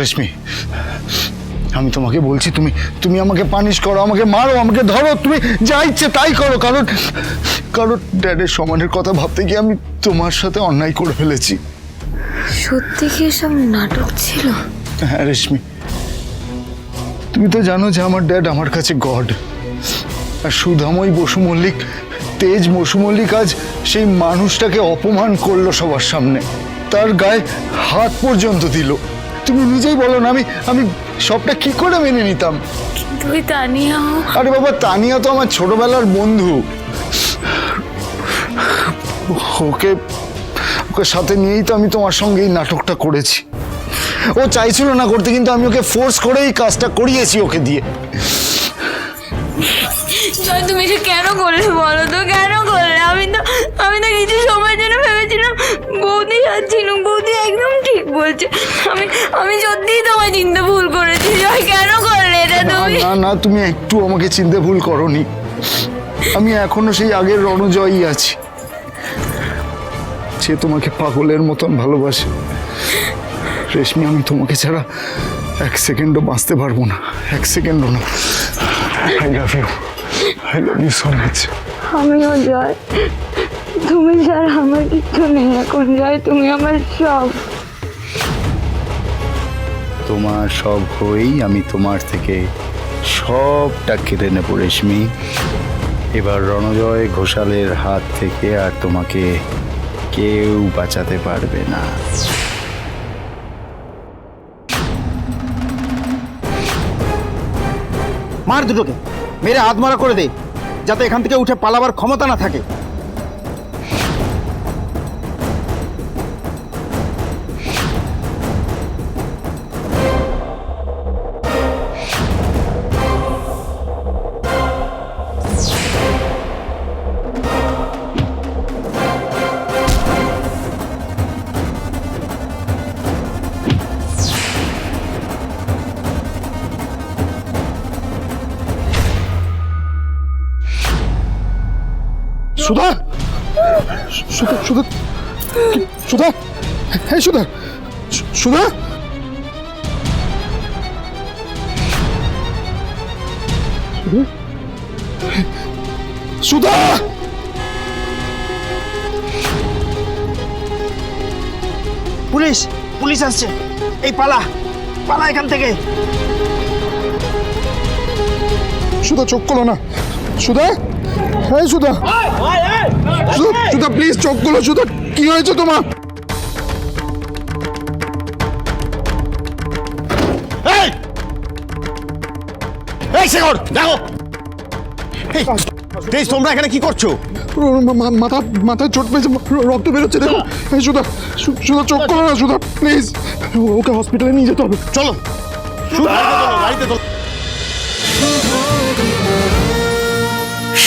রেশমি আমি তোমাকে বলছি তুমি তুমি আমাকে পানিশ করো আমাকে মারো আমাকে ধরো তুমি যা ইচ্ছে তাই করো কারণ কারণ ড্যাডের সমানের কথা ভাবতে গিয়ে আমি তোমার সাথে অন্যায় করে ফেলেছি। সত্যি কি এসব নাটক ছিল? হ্যাঁ রেশমি তুমি তো জানো যে আমার ড্যাড আমার কাছে গড। আর সুধাময় বসু মল্লিক তেজ বসু মল্লিক আজ সেই মানুষটাকে অপমান করল সবার সামনে। তার গায়ে হাত পর্যন্ত দিল। তুমি নিজেই বলো না আমি আমি সবটা কি করে মেনে নিতাম? তুই তানিয়াও আরে বাবা তানিয়া তো আমার ছোটবেলার বন্ধু। ওকে ওকে সাথে নিয়েই তো আমি তোমার সঙ্গে এই নাটকটা করেছি। ও চাইছিল না করতে কিন্তু আমি ওকে ফোর্স করেই কাজটা করিয়েছি ওকে দিয়ে। জয় তুমি এটা কেন করলে বলো তো? কেন করলে? আমি তো আমি তো কিছু সময়ের জন্য ভেবেছিলাম বৌদি যাচ্ছিল বৌদি একদম ঠিক বলছে আমি আমি সত্যিই তোমায় চিন্তা ভুল করেছি। জয় কেন করলে এটা না তুমি? না না তুমি একটু আমাকে চিনতে ভুল করনি। আমি এখনও সেই আগের রণজয়ই আছি। সে তোমাকে পাগলের মতন ভালোবাসে রেশমি আমি তোমাকে ছাড়া এক সেকেন্ডও বাঁচতে পারব না। এক সেকেন্ডও না। I love you I love you so much আমিও জয়। তুমি ছাড়া আমার কিচ্ছু নেই। এখন জয় তুমি আমার সব। তোমার সব হয়েই আমি তোমার থেকে সবটা কেড়ে নেব রেশমি। এবার রণজয় ঘোষালের হাত থেকে আর তোমাকে কেউ বাঁচাতে পারবে না। মার দুটোকে, মেরে হাত মারা করে দে, যাতে এখান থেকে উঠে পালাবার ক্ষমতা না থাকে। সুধা! সুধা সুধা! সুধা! হ্যাঁ সুধা! সুধা! সুধা! পুলিশ পুলিশ আসছে। এই পালা পালা এখান থেকে। সুধা চোখ করো না। সুধা! হ্যাঁ সুধা। সুধা প্লিজ চোখ খোলো সুধা। কি হয়েছে তোমার? এই! এই শেখর দেখো। এই, তেজ তোমরা এখানে কি করছ? মাথা মাথায় চোট পেয়েছে রক্ত বেরোচ্ছে দেখো। এই সুধা সু- সুধা চোখ খোলো না সুধা প্লিজ ওকে হসপিটালে নিয়ে যেতে হবে। চলো। গাড়িতে তোলো।